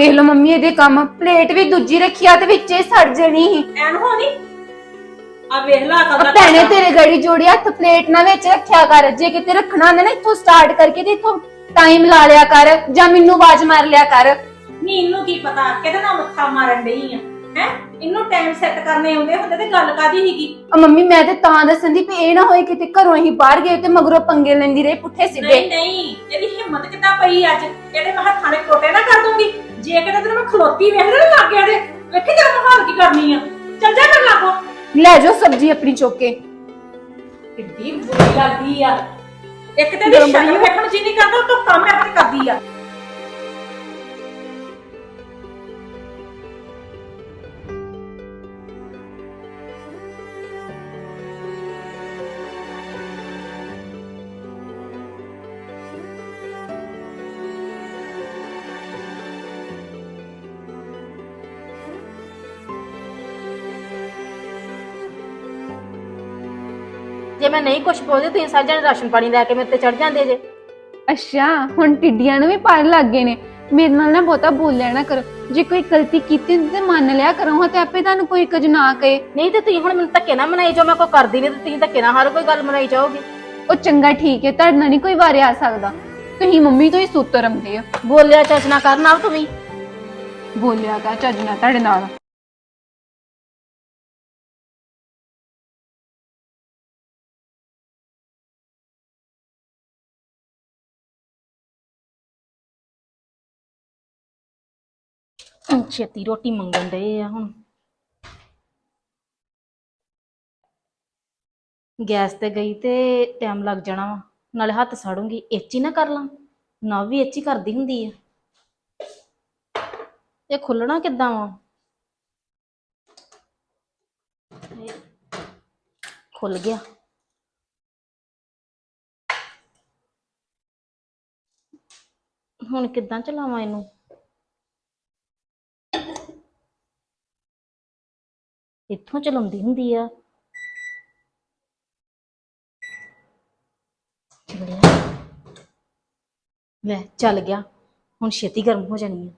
ਦੇਖ ਲਓ ਮੰਮੀ ਇਹਦੇ ਕੰਮ ਪਲੇਟ ਵੀ ਦੂਜੀ ਰੱਖਿਆ ਤੇ ਵਿੱਚੇ ਸੜ ਜਣੀ ਸੀ। ਐਨ ਹੋਣੀ ਆ ਵੇਖ ਲਾ ਕਮਰਾ ਭੈਣੇ ਤੇਰੇ ਗੜੀ ਜੋੜੀ ਹੱਥ ਪਲੇਟ ਨਾ ਵਿੱਚ ਰੱਖਿਆ ਕਰ ਜੇ ਕਿਤੇ ਰੱਖਣਾ ਹੁੰਦਾ ਨਾ ਇੱਥੋਂ ਸਟਾਰਟ ਕਰਕੇ ਤੇ ਇੱਥੋਂ ਟਾਈਮ ਲਾ ਲਿਆ ਕਰ ਜਾਂ ਮੈਨੂੰ ਆਵਾਜ਼ ਮਾਰ ਲਿਆ ਕਰ। ਨੀ ਇਹਨੂੰ ਕੀ ਪਤਾ ਕਿਹਦੇ ਨਾਲ ਮੱਥਾ ਮਾਰਨ ਡਈ ਆ? ਹੈ? ਇਹਨੂੰ ਟਾਈਮ ਸੈੱਟ ਕਰਨੇ ਆਉਂਦੇ ਹੁੰਦੇ ਤੇ ਗੱਲ ਕਾਦੀ ਸੀਗੀ? ਆ ਮੰਮੀ ਮੈਂ ਤੇ ਤਾਂ ਦੱਸਣ ਦੀ ਵੀ ਇਹ ਨਾ ਹੋਏ ਕਿਤੇ ਘਰੋਂ ਹੀ ਬਾਹਰ ਗਏ ਤੇ ਮਗਰੋਂ ਪੰਗੇ ਲੈਂਦੀ ਰਹੇ ਪੁੱਠੇ ਸਿੱਧੇ। ਨਹੀਂ ਨਹੀਂ ਇਹਦੀ ਹਿੰਮਤ ਕਿੱਦਾਂ ਪਈ ਅੱਜ? ਇਹਦੇ ਮੈਂ ਹੱਥਾਂ ਦੇ ਟੋਟੇ ਨਾ ਕਰ ਦੂੰਗੀ। ਜੇ ਕਿਤੇ ਤੈਨੂੰ ਮੈਂ ਖਲੋਤੀ ਵੇਖ ਲੈ ਲੱਗ ਗਿਆ ਤੇ ਵੇਖੀ ਤੇਰਾ ਮੈਂ ਹਾਲ ਕੀ ਕਰਨੀ ਆ। ਚੱਲ ਜਾ ਕਰ ਲਾਗੋ ਲੈ ਜਾਓ ਸਬਜ਼ੀ ਆਪਣੀ ਚੁੱਕ ਕੇ। ਕਿੱਡੀ ਬੁਰੀ ਲੱਗਦੀ ਆ। ਇੱਕ ਤੇ ਦੀ ਗਰਮ ਸ਼ਕਲ ਬਣੀ ਆ। ਵੇਖਣ ਜੀ ਨਹੀਂ ਕਰਦਾ ਤੂੰ ਕੰਮ ਆਪਣੇ ਕਰਦੀ ਆ। ਮੈਂ ਨਹੀਂ ਕੁਝ ਬੋਲਦੀ ਤੁਸੀਂ ਸਾਰੇ ਜਣੇ ਰਾਸ਼ਨ ਪਾਣੀ ਲੈ ਕੇ ਮੇਰੇ ਤੇ ਚੜ ਜਾਂਦੇ ਜੇ। ਅੱਛਾ ਹੁਣ ਟਿੱਡੀਆਂ ਨੂੰ ਵੀ ਪਾਣ ਲੱਗ ਗਏ ਨੇ। ਮੇਰੇ ਨਾਲ ਨਾ ਬਹੁਤਾ ਬੋਲਿਆ ਨਾ ਕਰੋ। ਜੇ ਕੋਈ ਗਲਤੀ ਕੀਤੀ ਹੁੰਦੀ ਤੇ ਮੰਨ ਲਿਆ ਕਰੋ ਹਾਂ ਤੇ ਆਪੇ ਤੁਹਾਨੂੰ ਕੋਈ ਕੁਝ ਨਾ ਕਹੇ। ਨਹੀਂ ਤੇ ਤੁਸੀਂ ਹੁਣ ਮੈਨੂੰ ਧੱਕੇ ਨਾ ਮਨਾਈ ਜਾਓ ਮੈਂ ਕੋਈ ਕਰਦੀ ਨਹੀਂ ਤੇ ਤੁਸੀਂ ਧੱਕੇ ਨਾਲ ਹਰ ਕੋਈ ਗੱਲ ਮਨਾਈ ਜਾਓਗੇ। ਉਹ ਚੰਗਾ ਠੀਕ ਹੈ ਤੁਹਾਡੇ ਨਾਲ ਨਹੀਂ ਕੋਈ ਵਾਰੇ ਆ ਸਕਦਾ। ਤੁਸੀਂ ਮੰਮੀ ਤੋਂ ਹੀ ਸੂਤਰ ਆਉਂਦੇ ਆ ਬੋਲਿਆ ਚੱਜ ਨਾ ਕਰ ਨਾਲ ਤੂੰ ਵੀ। ਬੋਲਿਆ ਗਾ ਚੱਜ ਨਾਲ ਤੁਹਾਡੇ ਨਾਲ। ਛੇਤੀ ਰੋਟੀ ਮੰਗਣ ਡਏ ਆ ਹੁਣ। ਗੈਸ ਤੇ ਗਈ ਤੇ ਟਾਈਮ ਲੱਗ ਜਾਣਾ ਵਾ, ਨਾਲੇ ਹੱਥ ਸਾੜੂੰਗੀ ਇੱਚ ਹੀ ਨਾ ਕਰ ਲਾਂ ਨਾ ਵੀ ਇੱਚ ਹੀ ਕਰਦੀ ਹੁੰਦੀ ਆ। ਇਹ ਖੁੱਲਣਾ ਕਿੱਦਾਂ ਵਾ? ਖੁੱਲ ਗਿਆ। ਹੁਣ ਕਿੱਦਾਂ ਚਲਾਵਾਂ ਇਹਨੂੰ? ਇੱਥੋਂ ਚਲਾਉਂਦੀ ਹੁੰਦੀ ਆ। ਲੈ ਚੱਲ ਗਿਆ। ਹੁਣ ਛੇਤੀ ਗਰਮ ਹੋ ਜਾਣੀ ਆ।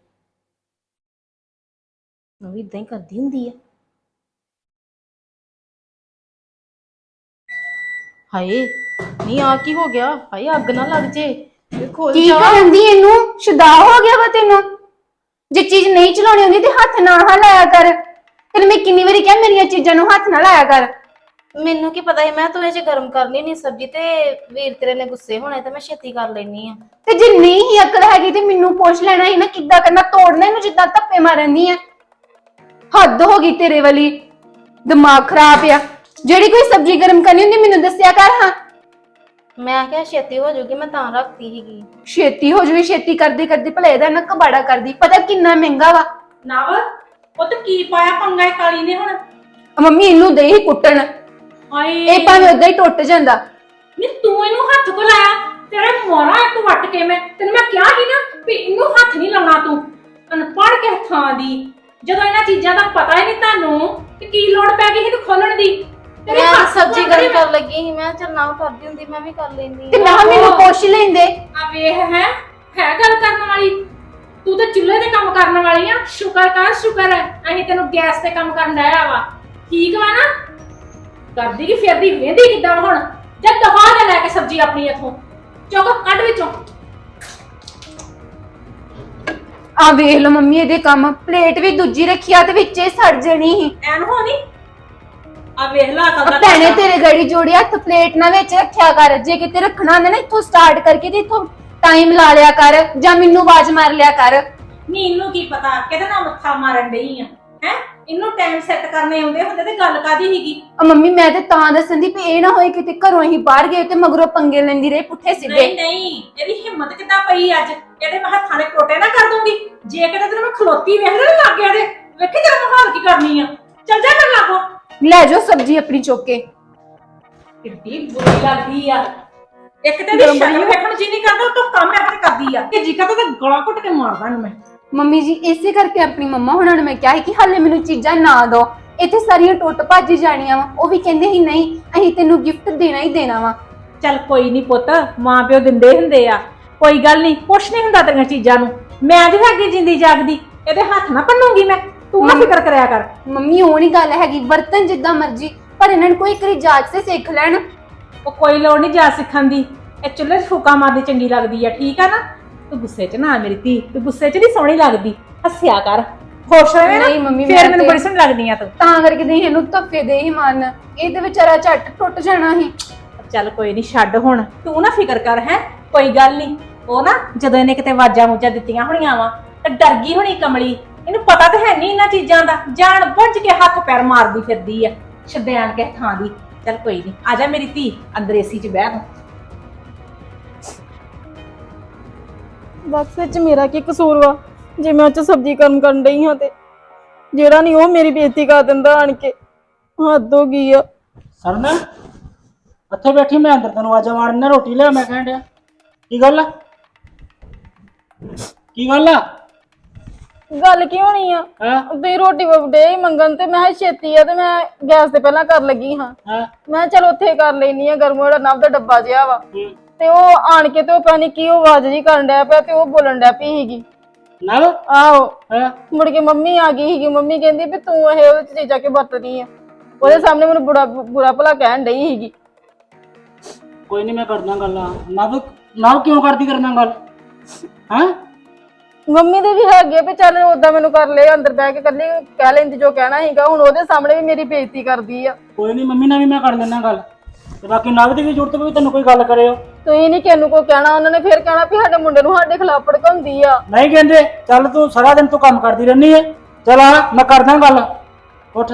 ਉਹ ਵੀ ਇਦਾਂ ਹੀ ਕਰਦੀ ਹੁੰਦੀ ਆ। ਹਾਏ ਨਹੀਂ ਆ ਕੀ ਹੋ ਗਿਆ? ਹਾਏ ਅੱਗ ਨਾ ਲੱਗ ਜੇ। ਖੋਲ ਕੀ ਜਾ। ਕਰਨ ਦੀ ਇਹਨੂੰ? ਸ਼ੁਦਾ ਹੋ ਗਿਆ ਵਾ ਤੈਨੂੰ। ਜੇ ਚੀਜ਼ ਨਹੀਂ ਚਲਾਉਣੀ ਹੁੰਦੀ ਤੇ ਹੱਥ ਨਾ ਹਾਂ ਲਾਇਆ ਕਰ। ਤੈਨੂੰ ਮੈਂ ਕਿੰਨੀ ਵਾਰੀ ਕਿਹਾ ਮੇਰੀਆਂ ਚੀਜ਼ਾਂ ਨੂੰ ਹੱਥ ਨਾ ਲਾਇਆ ਕਰ। ਮੈਨੂੰ ਕੀ ਪਤਾ ਸੀ ਮੈਂ ਤੂੰ ਇਹ ਚ ਗਰਮ ਕਰਨੀ ਨਹੀਂ ਸਬਜ਼ੀ ਤੇ ਵੀਰ ਤੇਰੇ ਨੇ ਗੁੱਸੇ ਹੋਣੇ ਤੇ ਮੈਂ ਛੇਤੀ ਕਰ ਲੈਣੀ ਆ। ਤੇ ਜੇ ਨਹੀਂ ਹੀ ਅਕਲ ਹੈਗੀ ਤੇ ਮੈਨੂੰ ਪੁੱਛ ਲੈਣਾ ਸੀ ਨਾ ਕਿੱਦਾਂ ਕਰਨਾ ਤੋੜਨਾ ਇਹਨੂੰ ਜਿੱਦਾਂ ਧੱਪੇ ਮਾਰਨੀ ਆ। ਹੱਦ ਹੋ ਗਈ ਤੇਰੇ ਵਾਲੀ। ਦਿਮਾਗ ਖਰਾਬ ਆ। ਜਿਹੜੀ ਕੋਈ ਸਬਜ਼ੀ ਗਰਮ ਕਰਨੀ ਹੁੰਦੀ ਮੈਨੂੰ ਦੱਸਿਆ ਕਰ ਹਾਂ। ਮੈਂ ਕਿਹਾ ਛੇਤੀ ਹੋ ਜਾਊਗੀ ਮੈਂ ਤਾਂ ਰੱਖਤੀ ਸੀਗੀ। ਛੇਤੀ ਹੋ ਜਵੇ ਛੇਤੀ ਕਰਦੀ ਕਰਦੀ ਭਲੇ ਇਹਦਾ ਨਾ ਕਬਾੜਾ ਕਰਦੀ। ਪਤਾ ਕਿੰਨਾ ਮਹਿੰਗਾ ਵਾ। ਨਵ ਉਹ ਤੇ ਕੀ ਪਾਇਆ ਪੰਗਾ ਇਹ ਕਾਲੀ ਨੇ ਹੁਣ? ਆ ਮੰਮੀ ਇਹਨੂੰ ਦੇ ਹੀ ਕੁੱਟਣ। ਹਾਏ। ਇਹ ਭਾਵੇਂ ਉਦਾਂ ਹੀ ਟੁੱਟ ਜਾਂਦਾ। ਨੀ ਤੂੰ ਇਹਨੂੰ ਹੱਥ ਕੋ ਲਾਇਆ ਤੇਰੇ ਮੋਰਾ ਇੱਕ ਵੱਟ ਕੇ ਮੈਂ ਤੈਨੂੰ ਮੈਂ ਕਿਹਾ ਸੀ ਨਾ ਵੀ ਇਹਨੂੰ ਹੱਥ ਨਹੀਂ ਲਾਉਣਾ ਤੂੰ ਅਨਪੜ੍ਹ ਕੇ ਥਾਂ ਦੀ। ਜਦੋਂ ਇਹਨਾਂ ਚੀਜ਼ਾਂ ਦਾ ਪਤਾ ਹੀ ਨਹੀਂ ਤੁਹਾਨੂੰ ਕਿ ਕੀ ਲੋੜ ਪੈ ਗਈ ਇਹਨੂੰ ਖੋਲਣ ਦੀ। ਤੇਰੇ ਮੈਂ ਹੱਥ ਸਬਜ਼ੀ ਗਰਮ ਕਰਨ ਲੱਗੀ ਸੀ ਮੈਂ ਚੱਲ ਨਾ ਕਰਦੀ ਹੁੰਦੀ ਮੈਂ ਵੀ ਕਰ ਲੈਂਦੀ ਤੇ ਕਿਹਾ ਮੈਨੂੰ ਪੁੱਛ ਲੈਂਦੇ। ਆ ਵੇਖ ਹੈ ਹੈ ਗੱਲ ਕਰਨ ਵਾਲੀ। ਤੂੰ ਤਾਂ ਚੁੱਲ੍ਹੇ ਤੇ ਕੰਮ ਕਰਨ ਵਾਲੀ ਆ। ਸ਼ੁਕਰ ਕਰ ਸ਼ੁਕਰ ਹੈ। ਅਸੀਂ ਤੈਨੂੰ ਗੈਸ ਤੇ ਕੰਮ ਕਰਨ ਡਾਇਆ ਵਾ। ਠੀਕ ਵਾ ਨਾ? ਕਰਦੀ ਕਿ ਫਿਰਦੀ ਵੇਂਦੀ ਕਿੱਦਾਂ ਹੁਣ? ਜਦ ਦਫਾ ਦੇ ਲੈ ਕੇ ਸਬਜ਼ੀ ਆਪਣੀ ਇਥੋਂ। ਚੁੱਕ ਕੱਢ ਵਿੱਚੋਂ। ਆ ਵੇਖ ਲਓ ਮੰਮੀ ਇਹਦੇ ਕੰਮ। ਪਲੇਟ ਵੀ ਦੂਜੀ ਰੱਖੀ ਆ ਤੇ ਵਿੱਚੇ ਸੜ ਜਣੀ ਸੀ। ਐਨ ਹੋਣੀ ਆ ਵੇਖ ਲਾ ਆ ਕਦਾ ਭੈਣੇ ਤੇਰੇ ਗੜੀ ਜੋੜੀ ਹੱਥ ਪਲੇਟ ਨਾ ਵਿੱਚ ਰੱਖਿਆ ਕਰ। ਜੇ ਕਿਤੇ ਰੱਖਣਾ ਹੁੰਦਾ ਨਾ ਇੱਥੋਂ ਸਟਾਰਟ ਕਰਕੇ ਤੇ ਇੱਥੋਂ ਟਾਈਮ ਲਾ ਲਿਆ ਕਰ ਜਾਂ ਮੈਨੂੰ ਆਵਾਜ਼ ਮਾਰ ਲਿਆ ਕਰ। ਨੀ ਇਹਨੂੰ ਕੀ ਪਤਾ? ਕਿਹਦੇ ਨਾਲ ਮੱਥਾ ਮਾਰਨ ਡਈ ਆ? ਹੈ? ਇਹਨੂੰ ਟਾਈਮ ਸੈੱਟ ਕਰਨੇ ਆਉਂਦੇ ਹੁੰਦੇ ਤੇ ਗੱਲ ਕਾਦੀ ਸੀਗੀ? ਆ ਮੰਮੀ ਮੈਂ ਤੇ ਤਾਂ ਦੱਸਣ ਦੀ ਵੀ ਇਹ ਨਾ ਹੋਏ ਕਿਤੇ ਘਰੋਂ ਹੀ ਬਾਹਰ ਗਏ ਤੇ ਮਗਰੋਂ ਪੰਗੇ ਲੈਂਦੀ ਰਹੇ ਪੁੱਠੇ ਸਿੱਧੇ। ਨਹੀਂ ਨਹੀਂ ਇਹਦੀ ਹਿੰਮਤ ਕਿੱਦਾਂ ਪਈ ਅੱਜ? ਇਹਦੇ ਮੈਂ ਹੱਥਾਂ ਦੇ ਟੋਟੇ ਨਾ ਕਰ ਦੂੰਗੀ। ਜੇ ਕਿਤੇ ਤੈਨੂੰ ਮੈਂ ਖਲੋਤੀ ਵੇਖ ਲੈ ਲੱਗ ਗਿਆ ਤੇ ਵੇਖੀ ਤੇਰਾ ਮੈਂ ਹਾਲ ਕੀ ਕਰਨੀ ਆ? ਚੱਲ ਜਾ ਕਰ ਲਾਗੋ। ਲੈ ਜਾਓ ਸਬਜ਼ੀ ਆਪਣੀ ਚੁੱਕ ਕੇ। ਕਿੱਡੀ ਬੁਰੀ ਲੱਗਦੀ ਆ। ਇੱਕ ਤੇ ਦੀ ਸ਼ਕਲ। ਵੇਖਣ ਜੀ ਨਹੀਂ ਕਰਦਾ ਤੂੰ ਕੰਮ ਆਪਣੇ ਕਰਦੀ ਆ। ਕਿ ਜੀ ਕਰਦਾ ਤਾਂ ਗਲਾ ਘੁੱਟ ਕੇ ਮਾਰਦਾ ਨੂੰ ਮੈਂ। ਮੰਮੀ ਜੀ ਇਸੇ ਕਰਕੇ ਆਪਣੀ ਮੰਮਾ ਹੁਣਾਂ ਨੂੰ ਮੈਂ ਕਿਹਾ ਸੀ ਕਿ ਹਾਲੇ ਮੈਨੂੰ ਚੀਜ਼ਾਂ ਨਾ ਦਿਓ। ਇੱਥੇ ਸਾਰੀਆਂ ਟੁੱਟ ਭੱਜ ਜਾਣੀਆਂ ਵਾ। ਉਹ ਵੀ ਕਹਿੰਦੇ ਸੀ ਨਹੀਂ ਅਸੀਂ ਤੈਨੂੰ ਗਿਫਟ ਦੇਣਾ ਹੀ ਦੇਣਾ ਵਾ। ਚੱਲ ਕੋਈ ਨਹੀਂ ਪੁੱਤ ਮਾਂ ਪਿਓ ਦਿੰਦੇ ਹੁੰਦੇ ਆ। ਕੋਈ ਗੱਲ ਨਹੀਂ ਕੁਛ ਨਹੀਂ ਹੁੰਦਾ ਤੇਰੀਆਂ ਚੀਜ਼ਾਂ ਨੂੰ। ਮੈਂ ਤੇ ਹੈਗੀ ਜਿੰਦੀ ਜਾਗਦੀ। ਇਹਦੇ ਹੱਥ ਨਾ ਪੰਨੂਗੀ ਮੈਂ। ਤੂੰ ਨਾ ਫਿਕਰ ਕਰਿਆ ਕਰ। ਮੰਮੀ ਉਹ ਨਹੀਂ ਗੱਲ ਹੈਗੀ। ਬਰਤਨ ਜਿੱਦਾਂ ਮਰਜ਼ੀ ਪਰ ਇਹਨਾਂ ਨੂੰ ਕੋਈ ਕਰੀ ਜਾਚ ਸੇ ਸਿੱਖ ਲੈਣ। ਉਹ ਕੋਈ ਲੋੜ ਨਹੀਂ ਜਾ ਸਿੱਖਣ ਦੀ। ਇਹ ਚੁੱਲ੍ਹੇ 'ਚ ਫੂਕਾ ਮਾਰਦੀ ਚੰਗੀ ਲੱਗਦੀ ਆ ਠੀਕ ਆ ਨਾ? ਤੂੰ ਗੁੱਸੇ 'ਚ ਨਾ ਆ ਮੇਰੀ ਧੀ ਤੂੰ ਗੁੱਸੇ 'ਚ ਨਹੀਂ ਸੋਹਣੀ ਲੱਗਦੀ। ਹੱਸਿਆ ਕਰ। ਖੁਸ਼ ਹੋਵੇ ਨਾ? ਨਹੀਂ ਮੰਮੀ, ਫੇਰ ਮੈਂ ਮੈਨੂੰ ਤੇ- ਬੜੀ ਸੋਹਣੀ ਲੱਗਦੀ ਆ ਤੂੰ। ਤਾਂ ਕਰਕੇ ਦੇ ਇਹਨੂੰ ਧੱਫੇ ਦੇ ਹੀ ਮਨ ਇਹ ਤੇ ਵਿਚਾਰਾ ਝੱਟ ਟੁੱਟ ਜਾਣਾ ਸੀ। ਚੱਲ ਕੋਈ ਨਹੀਂ ਛੱਡ ਹੁਣ। ਤੂੰ ਨਾ ਫਿਕਰ ਕਰ ਹੈ? ਕੋਈ ਗੱਲ ਨਹੀਂ। ਉਹ ਨਾ ਜਦੋਂ ਇਹਨੇ ਕਿਤੇ ਵਾਜਾਂ ਮੂਜਾਂ ਦਿੱਤੀਆਂ ਹੋਣੀਆਂ ਵਾ ਤੇ ਡਰ ਗਈ ਹੋਣੀ ਕਮਲੀ। ਇਹਨੂੰ ਪਤਾ ਤਾਂ ਹੈ ਨਹੀਂ ਇਹਨਾਂ ਚੀਜ਼ਾਂ ਦਾ। ਜਾਣ ਬੁੱਝ ਕੇ ਹੱਥ ਪੈਰ ਮਾਰਦੀ ਫਿਰਦੀ ਆ। ਛੱਡਿਆਣ ਕੇ ਥਾਂ ਦੀ। ਚੱਲ ਕੋਈ ਨਹੀਂ ਆ ਜਾ ਮੇਰੀ ਧੀ ਅੰਦਰ ਏਸੀ 'ਚ ਬਹਿ ਤੂੰ। ਬਸ ਵਿੱਚ ਮੇਰਾ ਕੀ ਕਸੂਰ ਵਾ? ਜੇ ਮੈਂ ਉਹ ਚ ਸਬਜ਼ੀ ਕਰਮ ਕਰਨ ਡਈ ਹਾਂ ਤੇ ਜਿਹੜਾ ਨਹੀਂ ਉਹ ਮੇਰੀ ਬੇਇੱਜ਼ਤੀ ਕਰ ਦਿੰਦਾ ਆਣ ਕੇ। ਹੱਦ ਹੋ ਗਈ ਆ। ਸਰਨ ਇੱਥੇ ਬੈਠੀ ਮੈਂ ਅੰਦਰ ਤੈਨੂੰ ਆਵਾਜ਼ਾਂ ਮਾਰਨ ਰੋਟੀ ਲਿਆ ਮੈਂ ਕਹਿਣ ਡਿਆ। ਕੀ ਗੱਲ ਆ? ਕੀ ਗੱਲ ਆ? ਗੱਲ ਕੀ ਹੋਣੀ ਆ? ਹਾਂ? ਤੁਸੀਂ ਰੋਟੀ ਵਡੇ ਹੀ ਮੰਗਣ ਤੇ ਮੈਂ ਕਿਹਾ ਛੇਤੀ ਆ ਤੇ ਮੈਂ ਗੈਸ ਤੇ ਪਹਿਲਾਂ ਕਰ ਲੱਗੀ ਹਾਂ। ਹਾਂ? ਮੈਂ ਕਿਹਾ ਚਲ ਉੱਥੇ ਕਰ ਲੈਣੀ ਆ ਗਰਮੋ ਜਿਹੜਾ ਨਵ ਦਾ ਡੱਬਾ ਜਿਹਾ ਵਾ। ਹੂੰ। ਤੇ ਉਹ ਆਣ ਕੇ ਤੇ ਉਹ ਪਤਾ ਨੀ ਕੀ ਉਹ ਆਵਾਜ਼ ਜੀ ਕਰਨ ਡਿਆ ਪਿਆ ਤੇ ਉਹ ਬੋਲਣ ਡਿਆ ਪਈ ਸੀਗੀ। ਨਵ? ਆਹੋ। ਹਾਂ? ਮੁੜ ਕੇ ਮੰਮੀ ਆ ਗਈ ਸੀਗੀ ਮੰਮੀ ਕਹਿੰਦੀ ਵੀ ਤੂੰ ਇਹ ਉਹਦੇ ਚ ਚੀਜ਼ਾਂ ਕਿ ਵਰਤਦੀ ਆ? ਉਹਦੇ ਸਾਹਮਣੇ ਮੈਨੂੰ ਬੁਰਾ ਬੁਰਾ ਭਲਾ ਕਹਿਣ ਡਈ ਸੀਗੀ। ਕੋਈ ਨਹੀਂ ਮੈਂ ਕਰਦਾ ਗੱਲ। ਨਵ ਨਵ ਕਿਉਂ ਕਰਦੀ ਕਰਨਾ ਗੱਲ? ਹਾਂ? ਮੰਮੀ ਦੇ ਵੀ ਹੈਗੇ ਆ ਵੀ ਚੱਲ ਓਦਾਂ ਮੈਨੂੰ ਕਰ ਲੈ ਅੰਦਰ ਬਹਿ ਕੇ ਕੱਲੀ ਕਹਿ ਲੈਂਦੀ ਜੋ ਕਹਿਣਾ ਸੀਗਾ ਹੁਣ ਉਹਦੇ ਸਾਹਮਣੇ ਵੀ ਮੇਰੀ ਬੇਇੱਜ਼ਤੀ ਕਰਦੀ ਆ। ਕੋਈ ਨਹੀਂ ਮੰਮੀ ਨਾਲ ਵੀ ਮੈਂ ਕਰ ਲੈਣਾ ਗੱਲ। ਤੇ ਬਾਕੀ ਨਵ ਦੀ ਵੀ ਜ਼ਰੂਰਤ ਪਈ ਤੈਨੂੰ ਕੋਈ ਗੱਲ ਕਰਿਓ। ਤੁਸੀਂ ਨਹੀਂ ਕਿਹਨੂੰ ਕੋ ਕਹਿਣਾ ਉਹਨਾਂ ਨੇ ਫਿਰ ਕਹਿਣਾ ਵੀ ਸਾਡੇ ਮੁੰਡੇ ਨੂੰ ਸਾਡੇ ਖਿਲਾਫ ਭੜਕਾਉਂਦੀ ਆ। ਨਹੀਂ ਕਹਿੰਦੇ ਚੱਲ ਤੂੰ ਸਾਰਾ ਦਿਨ ਤੂੰ ਕੰਮ ਕਰਦੀ ਰਹਿੰਦੀ ਹੈ ਚਲ ਆ ਮੈਂ ਕਰਦਾ ਗੱਲ। ਉੱਠ।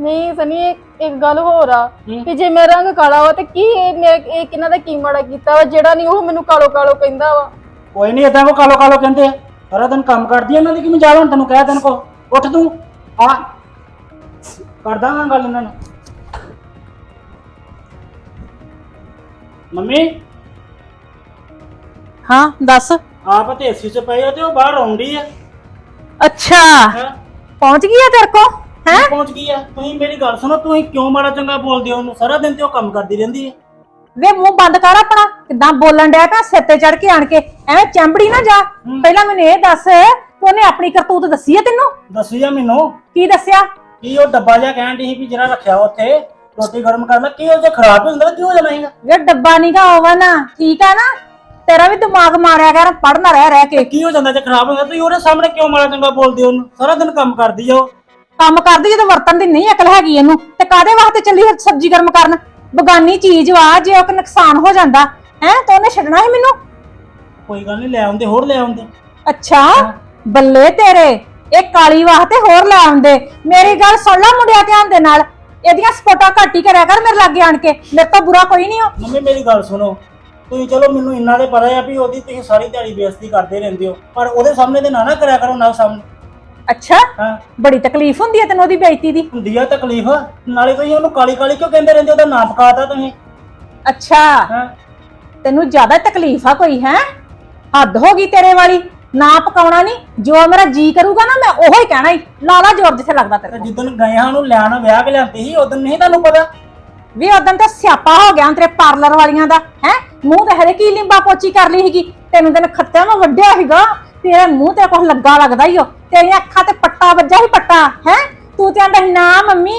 ਨਹੀਂ ਸਨੀ ਇੱਕ- ਇੱਕ ਗੱਲ ਹੋਰ ਆ ਹੂੰ। ਕਿ ਜੇ ਮੇਰਾ ਰੰਗ ਕਾਲਾ ਵਾ ਤੇ ਕੀ ਇਹ ਮੈਂ ਇਹ ਕਿਹਨਾਂ ਦਾ ਕੀ ਮਾੜਾ ਕੀਤਾ ਵਾ ਜਿਹੜਾ ਨਹੀਂ ਉਹ ਮੈਨੂੰ ਕਾਲੋ ਕਾਲੋ ਕਹਿੰਦਾ ਵਾ? ਕੋਈ ਨਹੀਂ ਏਦਾਂ ਕੋ ਕਾਲੋ ਕਾਲੋ ਕਹਿੰਦੇ ਆ। ਸਾਰਾ ਦਿਨ ਕੰਮ ਕਰਦੀ ਆ ਇਹਨਾਂ ਦੀ ਕੀ ਮਜਾਲ ਹੁਣ ਤੈਨੂੰ ਕਹਿ ਤੈਨੂੰ ਕੋ ਉੱਠ ਤੂੰ। ਆ ਕਰਦਾ ਮੈਂ ਗੱਲ ਇਹਨਾਂ ਨੂੰ। ਮੰਮੀ? ਹਾਂ ਦੱਸ। ਆਪ ਤੇ ਏਸੀ ਚ ਪਏ ਆ ਤੇ ਉਹ ਬਾਹਰ ਆਉਂਦੀ ਆ। ਅੱਛਾ। ਹੈਂ? ਪਹੁੰਚ ਗਈ ਆ ਤੇਰੇ ਕੋ ਕੀ ਪਹੁੰਚ ਗਈ ਆ। ਤੁਸੀਂ ਮੇਰੀ ਗੱਲ ਸੁਣੋ ਤੁਸੀਂ ਕਿਉਂ ਮਾੜਾ ਚੰਗਾ ਬੋਲਦੇ ਹੋ ਉਹਨੂੰ? ਸਾਰਾ ਦਿਨ ਤੇ ਉਹ ਕੰਮ ਕਰਦੀ ਰਹਿੰਦੀ ਹੈ ਵੇ ਮੂੰਹ ਬੰਦ ਕਰ ਆਪਣਾ। ਕਿਦਾਂ ਬੋਲਣ ਡਿਆ ਪਿਆ ਸਿਰ ਤੇ ਚੜ ਕੇ ਆਣ ਕੇ। ਐਵੇਂ ਚੰਬੜੀ ਨਾ ਜਾ। ਪਹਿਲਾਂ ਮੈਨੂੰ ਇਹ ਦੱਸ ਕਿ ਉਹਨੇ ਆਪਣੀ ਕਰਤੂਤ ਦੱਸੀ ਹੈ ਤੈਨੂੰ? ਦੱਸੀ ਆ ਮੈਨੂੰ। ਕੀ ਦੱਸਿਆ? ਕੀ ਉਹ ਡੱਬਾ ਜਿਹਾ ਕਹਿਣ ਦੀ ਸੀ ਵੀ ਜਿਹੜਾ ਰੱਖਿਆ ਉੱਥੇ ਰੋਟੀ ਗਰਮ ਕਰਨਾ ਕੀ ਉਹ ਜੇ ਖਰਾਬ ਹੋ ਜਾਂਦਾ ਕੀ ਹੋ ਜਾਣਾ ਹੈਗਾ ਵੇ ਡੱਬਾ ਨੀਗਾ ਓਵਨ ਠੀਕ ਆ ਨਾ? ਤੇਰਾ ਵੀ ਦਿਮਾਗ ਮਾਰਿਆ ਕਰ ਪੜਨਾ ਰਹਿ ਰਹਿ ਕੇ। ਕੀ ਹੋ ਜਾਂਦਾ ਜੇ ਖਰਾਬ ਹੋ ਗਿਆ ਤੁਸੀਂ ਉਹਦੇ ਸਾਹਮਣੇ ਕਿਉਂ ਮਾੜਾ ਚੰਗਾ ਬੋਲਦੇ ਹੋ? ਉਹਨੂੰ ਸਾਰਾ ਦਿਨ ਕੰਮ ਕਰਦੀ ਆ ਉਹ। ਕੰਮ ਕਰਦੀ ਜਦੋਂ ਵਰਤਨ ਦੀ ਨਹੀਂ ਅਕਲ ਹੈਗੀ ਇਹਨੂੰ। ਤੇ ਕਾਦੇ ਵਾਸਤੇ ਚੱਲੀ ਸਬਜ਼ੀ ਗਰਮ ਕਰਨ? ਬਗਾਨੀ ਚੀਜ਼ ਵਾ ਜੇ ਉਹ ਨੁਕਸਾਨ ਹੋ ਜਾਂਦਾ ਹੈ ਤਾਂ ਉਹਨੇ ਛੱਡਣਾ ਸੀ ਮੈਨੂੰ। ਕੋਈ ਗੱਲ ਨਹੀਂ ਲੈ ਆਉਂਦੇ ਹੋਰ ਲੈ ਆਉਂਦੇ। ਅੱਛਾ ਬੱਲੇ ਤੇਰੇ ਇਹ ਕਾਲੀ ਵਾਸਤੇ ਹੋਰ ਲੈ ਆਉਂਦੇ। ਮੇਰੀ ਗੱਲ ਸੁਣ ਲੈ ਮੁੰਡਿਆ ਧਿਆਨ ਦੇ ਨਾਲ। ਇਹਦੀਆਂ ਸਪੋਟਾਂ ਘੱਟ ਹੀ ਕਰਿਆ ਕਰ ਮੇਰੇ ਲਾਗੇ ਆਣ ਕੇ। ਮੇਰੇ ਤੋਂ ਬੁਰਾ ਕੋਈ ਨਹੀਂ ਹੋ ਮੰਮੀ ਮੇਰੀ ਗੱਲ ਸੁਣੋ। ਤੁਸੀਂ ਚਲੋ ਮੈਨੂੰ ਇੰਨਾ ਤੇ ਪਤਾ ਆ ਵੀ ਉਹਦੀ ਤੁਸੀਂ ਸਾਰੀ ਦਿਹਾੜੀ ਬੇਇੱਜ਼ਤੀ ਕਰਦੇ ਰਹਿੰਦੇ ਹੋ। ਪਰ ਉਹਦੇ ਸਾਹਮਣੇ ਤੇ ਨਾ ਨਾ ਕਰਿਆ ਕਰੋ ਨਾ ਸਾਹਮਣੇ। ਅੱਛਾ? ਹਾਂ। ਬੜੀ ਤਕਲੀਫ ਹੁੰਦੀ ਹੈ ਤੈਨੂੰ ਉਹਦੀ ਬੇਇੱਜ਼ਤੀ ਦੀ। ਹੁੰਦੀ ਆ ਤਕਲੀਫ। ਨਾਲੇ ਤੁਸੀਂ ਉਹਨੂੰ ਕਾਲੀ ਕਾਲੀ ਕਿਉਂ ਕਹਿੰਦੇ ਰਹਿੰਦੇ? ਉਹਦਾ ਨਾਮ ਪਕਾਤਾ ਤੁਸੀਂ। ਅੱਛਾ। ਹਾਂ। ਤੈਨੂੰ ਜ਼ਿਆਦਾ ਤਕਲੀਫ ਆ ਕੋਈ ਹੈ? ਹੱਦ ਹੋ ਗਈ ਤੇਰੇ ਵਾਲੀ। ਨਾ ਪਕਾਉਣਾ ਨਹੀਂ। ਜੋ ਮੇਰਾ ਜੀ ਕਰੂਗਾ ਨਾ ਮੈਂ ਉਹੋ ਹੀ ਕਹਿਣਾ ਹੀ ਲਾਲਾ ਜੋਰ ਜਿੱਥੇ ਲੱਗਦਾ ਤੇਰੇ ਤੇ ਕੋਲ। ਜਿੱਦਣ ਗਏ ਹਾਂ ਉਹਨੂੰ ਲੈਣ ਵਿਆਹ ਕੇ ਲਿਆਂਦੀ ਸੀ ਉਦੋਂ ਨਹੀਂ ਤੁਹਾਨੂੰ ਪਤਾ? ਵੀ ਉਦੋਂ ਤਾਂ ਸਿਆਪਾ ਹੋ ਗਿਆ ਤੇਰੇ ਪਾਰਲਰ ਵਾਲੀਆਂ ਦਾ ਹੈ? ਮੂੰਹ ਤੇ ਹਰੇ ਕੀ ਲਿੰਬਾ ਪੋਚੀ ਕਰ ਲਈ ਸੀਗੀ। ਤੈਨੂੰ ਤੈਨੂੰ ਖੱਤਿਆਂ ਨੂੰ ਵੱਡਿਆ ਸੀਗਾ। ਤੇਰੇ ਮੂੰਹ ਤੇ ਕੁਝ ਲੱਗਾ ਲੱਗਦਾ ਹੀ ਉਹ ਤੇਰੀਆਂ ਅੱਖਾਂ ਤੇ ਪੱਟਾ ਵੱਜਾ ਹੀ ਪੱਟਾ ਹੈ? ਤੂੰ ਤੇ ਆਂਦਾ ਨਾ ਮੰਮੀ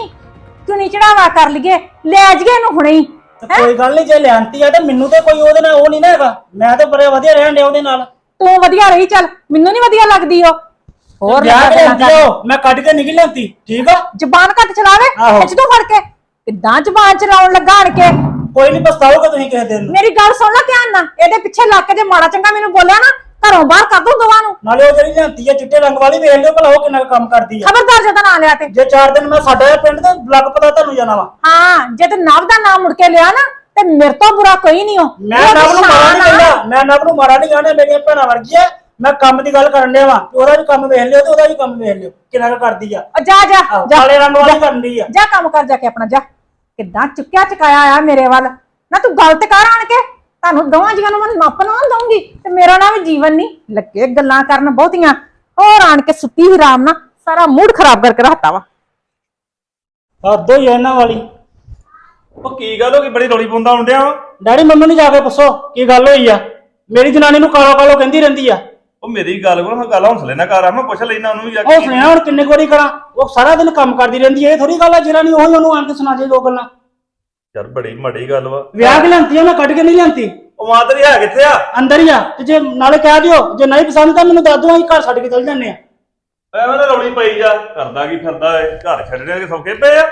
ਤੂੰ ਨੀ ਚੜਾਵਾ ਕਰ ਲਈਏ ਲੈ ਜਗੇ ਇਹਨੂੰ ਹੁਣੇ ਹੀ ਤੇ ਕੋਈ ਗੱਲ ਨਹੀਂ ਜੇ ਲਿਆਂਤੀ ਆ ਤੇ ਮੈਨੂੰ ਤੇ ਕੋਈ ਉਹਦੇ ਨਾਲ ਉਹ ਨਹੀਂ ਨਾ ਹੈਗਾ। ਮੈਂ ਤੇ ਬੜੇ ਵਧੀਆ ਰਹਿਣ ਡਿਆ ਉਹਦੇ ਨਾਲ। ਤੂੰ ਵਧੀਆ ਰਹੀ ਚੱਲ ਮੈਨੂੰ ਨਹੀਂ ਵਧੀਆ ਲੱਗਦੀ ਉਹ। ਹੋਰ ਵਿਆਹ ਕੇ ਲੱਗਾ ਲਿਆਂਦੀ ਉਹ, ਮੈਂ ਕੱਢ ਕੇ ਨਿਕਲ ਲਿਆਂਤੀ ਠੀਕ ਆ? ਜ਼ਬਾਨ ਘੱਟ ਚਲਾਵੇ ਆਹੋ। ਖਿੱਚ ਤੂੰ ਫੜ ਕੇ। ਕਿੱਦਾਂ ਜ਼ਬਾਨ ਚਲਾਉਣ ਲੱਗਾ ਆਣ ਕੇ? ਕੋਈ ਨਹੀਂ ਪਛਤਾਓਗੇ ਤੁਸੀਂ ਕਿਸੇ ਦਿਨ। ਨੂੰ ਮੇਰੀ ਗੱਲ ਸੁਣ ਲੈ ਧਿਆਨ ਨਾਲ। ਇਹਦੇ ਪਿੱਛੇ ਲੱਗ ਕੇ ਜੇ ਮਾੜਾ ਚੰਗਾ ਮੈਨੂੰ ਬੋਲਿਆ ਨਾ ਘਰੋਂ ਬਾਹਰ ਕਰ ਦੂੰ ਦੋਵਾਂ ਨੂੰ। ਨਾਲੇ ਉਹ ਜਿਹੜੀ ਲਿਆਂਤੀ ਆ ਚਿੱਟੇ ਰੰਗ ਵਾਲੀ ਵੇਖ ਲਿਓ ਭਲਾ ਉਹ ਕਿੰਨਾ ਕੁ ਕੰਮ ਕਰਦੀ ਆ। ਖਬਰਦਾਰ ਜਦੋਂ ਨਾਂ ਲਿਆ ਤੇ। ਜੇ ਚਾਰ ਦਿਨ ਮੈਂ ਸਾਡਾ ਪਿੰਡ ਤੇ ਲੱਗ ਪਤਾ ਤੁਹਾਨੂੰ ਜਾਣਾ ਵਾ। ਹਾਂ ਜੇ ਤੇ ਨਵ ਦਾ ਨਾਮ ਮੁੜ ਕੇ ਲਿਆ ਨਾ ਤੇ ਮੇਰੇ ਤੋਂ ਬੁਰਾ ਕੋਈ ਨਹੀਂ ਹੋ ਮੈਂ ਨਵ ਨੂੰ ਮਾਰਾ ਨਹੀਂ ਕਹਿੰਦਾ ਮੈਂ ਨਵ ਨੂੰ ਮਾਰਾ ਨਹੀਂ ਕਹਿੰਦਾ ਮੇਰੀਆਂ ਭੈਣਾਂ ਵਰਗੀ ਆ ਮੈਂ ਕੰਮ ਦੀ ਗੱਲ ਕਰਨ ਡਿਆ ਵਾਂ ਉਹਦਾ ਵੀ ਕੰਮ ਵੇਖ ਲਿਓ ਤੇ ਉਹਦਾ ਵੀ ਕੰਮ ਵੇਖ ਲਿਓ ਕਿੰਨਾ ਕੁ ਕਰਦੀ ਆ। ਜਾ ਜਾ ਆਹੋ, ਜਾ। ਕਾਲੇ ਰੰਗ ਵਾਲੀ ਕਰਦੀ ਆ। ਜਾ ਕੰਮ ਕਰ ਜਾ ਕੇ ਆਪਣਾ ਜਾ। ਕਿੱਦਾਂ ਚੁੱਕਿਆ ਚਕਾਇਆ ਆ ਮੇਰੇ ਵੱਲ। ਨਾ ਤੂੰ ਗਲਤ ਕਰ ਆਣ ਕੇ। ਤੁਹਾਨੂੰ ਦੋਵਾਂ ਜੀਆਂ ਨੂੰ ਮੈਂ ਨੱਪ ਨਾ ਦਊਂਗੀ ਤੇ ਮੇਰਾ ਨਾਮ ਵੀ ਜੀਵਨ ਨਹੀਂ ਲੱਗੇ ਗੱਲਾਂ ਕਰਨ ਬਹੁਤੀਆਂ। ਹੋਰ ਆਣ ਕੇ ਸੁੱਤੀ ਹੀ ਆਰਾਮ ਨਾਲ ਸਾਰਾ ਮੂਡ ਖਰਾਬ ਕਰਕੇ ਰੱਖਤਾ ਵਾ। ਹੱਦ ਆ ਇਹਨਾਂ ਵਾਲੀ। ਉਹ ਕੀ ਗੱਲ ਹੋ ਗਈ? ਬੜੀ ਰੌਲੀ ਪਾਉਂਦਾ ਹੁੰਦਿਆ ਵਾ। ਡੈਡੀ ਮੰਮੀ ਨੂੰ ਜਾ ਕੇ ਪੁੱਛੋ ਕੀ ਗੱਲ ਹੋਈ ਆ? ਮੇਰੀ ਜਨਾਨੀ ਨੂੰ ਕਾਲੋ ਕਾਲੋ ਕਹਿੰਦੀ ਰਹਿੰਦੀ ਆ। ਉਹ ਮੇਰੀ ਗੱਲ ਕੋਲ ਗੱਲ ਹੌਸਲੇ ਨਾਲ ਕਰ ਆ ਮੈਂ ਪੁੱਛ ਲੈਣਾ ਉਹਨੂੰ ਵੀ ਜਾ ਉਹ ਸੁਣਿਆ ਹੁਣ ਕਿੰਨੇ ਕੁ ਵਾਰੀ ਕਰਾਂ। ਉਹ ਸਾਰਾ ਦਿਨ ਕੰਮ ਕਰਦੀ ਰਹਿੰਦੀ ਹੈ ਇਹ ਥੋੜੀ ਗੱਲ ਆ ਜਿਹੜਾ ਨਹੀਂ ਉਹੀ ਉਹਨੂੰ ਆਣ ਕੇ ਸੁਣਾ ਦੇ ਦੋ ਗੱਲਾਂ। ਯਾਰ ਬੜੀ ਮਾੜੀ ਗੱਲ ਵਾ। ਵਿਆਹ ਕਿ ਲੈਂਤੀ ਉਹਨੇ ਕੱਢ ਕੇ ਨਹੀਂ ਲੈਂਤੀ ਉਹ ਮਾਂ ਤੇਰੀ ਹੈ ਕਿੱਥੇ ਆ? ਅੰਦਰ ਹੀ ਆ ਤੇ ਜੇ ਨਾਲੇ ਕਹਿ ਦਿਓ ਜੇ ਨਹੀਂ ਪਸੰਦ ਤਾਂ ਮੈਨੂੰ ਦੱਸ ਦਿਓ ਅਸੀਂ ਘਰ ਛੱਡ ਕੇ ਚੱਲ ਜਾਂਦੇ ਆ। ਐਵੇਂ ਤਾਂ ਰੌਲੀ ਪਈ ਜਾ ਕਰਦਾ ਕੀ ਫਿਰਦਾ ਏ ਘਰ ਛੱਡਣੇ ਕੇ ਸੌਕੇ ਪਏ ਆ।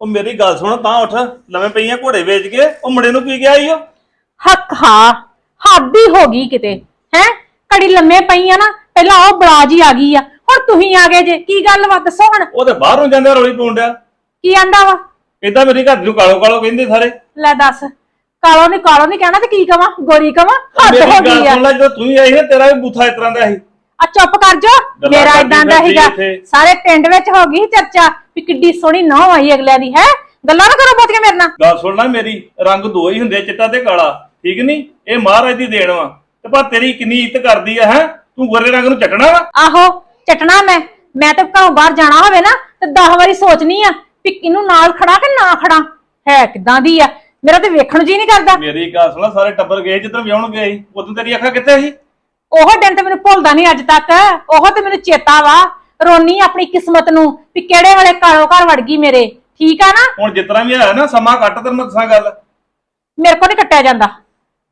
ਉਹ ਮੇਰੀ ਗੱਲ ਸੁਣ ਤਾਂ ਉੱਠ ਲਵੇਂ ਪਈਆਂ ਘੋੜੇ ਵੇਚ ਕੇ ਉਹ ਮੁੰਡੇ ਨੂੰ ਕੀ ਗਿਆ ਈ ਉਹ ਹੱਕ ਹਾਂ ਹੱਦ ਹੀ ਗਈ ਕਿਤੇ ਹੈ? ਕੜੀ ਲੰਮੇ ਪਈ ਆ ਨਾ ਪਹਿਲਾਂ ਉਹ ਬਲਾਜ ਹੀ ਆ ਗਈ ਆ ਹੁਣ ਤੁਸੀਂ ਆ ਗਏ ਜੇ ਕੀ ਗੱਲ ਵਾ ਦੱਸੋ ਹੁਣ। ਉਹ ਤੇ ਬਾਹਰੋਂ ਜਾਂਦੇ ਰੌਲੀ ਪਾਉਣ ਡਿਆ। ਕੀ ਆਂਦਾ ਵਾ? ਇਦਾਂ ਮੇਰੀ ਘਰ ਨੂੰ ਕਾਲੋ ਕਾਲੋ ਕਹਿੰਦੇ ਸਾਰੇ। ਲੈ ਦੱਸ ਕਾਲੋ ਨਹੀਂ ਕਾਲੋ ਨਹੀਂ ਕਹਿਣਾ ਤੇ ਕੀ ਕਵਾਂ? ਗੋਰੀ ਕਵਾਂ? ਹੱਦ ਮੇਰੀ ਹੋ ਗੱਲ ਗਈ ਆ। ਸੁਣ ਲੈ ਜਦੋਂ ਤੂੰ ਹੀ ਆਈ ਨਾ ਤੇਰਾ ਵੀ ਬੂਥਾ ਇਸ ਤਰ੍ਹਾਂ ਦਾ ਸੀ। ਆ ਚੁੱਪ ਕਰ ਜਾ ਗੱਲਾਂ ਮੇਰਾ ਕਰਦੀ ਇਦਾਂ ਦਾ ਫਿਰਦੀ ਇੱਥੇ। ਸਾਰੇ ਪਿੰਡ ਵਿੱਚ ਹੋ ਗਈ ਚਰਚਾ ਵੀ ਕਿੱਡੀ ਸੋਹਣੀ ਨੌ ਆਈ ਅਗਲਿਆਂ ਦੀ ਹੈ? ਗੱਲਾਂ ਨਾ ਕਰੋ ਬਹੁਤੀਆਂ ਮੇਰੇ ਨਾਲ। ਗੱਲ ਸੁਣ ਲੈ ਮੇਰੀ ਰੰਗ ਦੋ ਹੀ ਹੁੰਦੇ ਆ, ਚਿੱਟਾ ਤੇ ਕਾਲਾ ਠੀਕ ਨਹੀਂ ਇਹ ਮਹਾਰਾਜ ਦੀ ਦੇਣ ਵਾ। ਤੇ ਪਰ ਤੇਰੀ ਕਿੰਨੀ ਇੱਜ਼ਤ ਕਰਦੀ ਆ ਹੈ? ਤੂੰ ਗੋਰੇ ਰੰਗ ਨੂੰ ਚੱਟਣਾ ਵਾ? ਆਹੋ ਚਟਣਾ ਮੈਂ। ਮੈਂ ਤਾਂ ਘਰੋਂ ਬਾਹਰ ਜਾਣਾ ਹੋਵੇ ਨਾ ਤੇ 10 ਵਾਰੀ ਸੋਚਣੀ ਆ ਵੀ ਕਿਹਨੂੰ ਨਾਲ ਖੜਾ ਕਿ ਨਾ ਖੜਾ? ਹੈ ਕਿਦਾਂ ਦੀ ਆ? ਮੇਰਾ ਤੇ ਵੇਖਣ ਜੀ ਨਹੀਂ ਕਰਦਾ। ਮੇਰੀ ਗੱਲ ਸੁਣ ਸਾਰੇ ਟੱਬਰ ਗਏ ਜਿੱਦਾਂ ਵਿਆਹਣ ਗਏ ਸੀ ਉਦੋਂ ਤੇਰੀ ਅੱਖਾਂ ਕਿੱਥੇ ਸੀ? ਉਹ ਦਿਨ ਤੇ ਮੈਨੂੰ ਭੁੱਲਦਾ ਨਹੀਂ ਅੱਜ ਤੱਕ। ਉਹ ਤੇ ਮੈਨੂੰ ਚੇਤਾ ਵਾ ਰੋਨੀ ਆਪਣੀ ਕਿਸਮਤ ਨੂੰ ਵੀ ਕਿਹੜੇ ਵੇਲੇ ਕਾਲੋ ਘਰ ਵੜ ਗਈ ਮੇਰੇ। ਠੀਕ ਆ ਨਾ? ਹੁਣ ਤਰ੍ਹਾਂ ਵੀ ਆਇਆ ਨਾ ਸਮਾਂ ਕੱਟ ਤੈਨੂੰ ਮੈਂ ਦੱਸਾਂ ਗੱਲ। ਮੇਰੇ ਕੋਲ ਨਹੀਂ ਕੱਟਿਆ ਜਾਂਦਾ।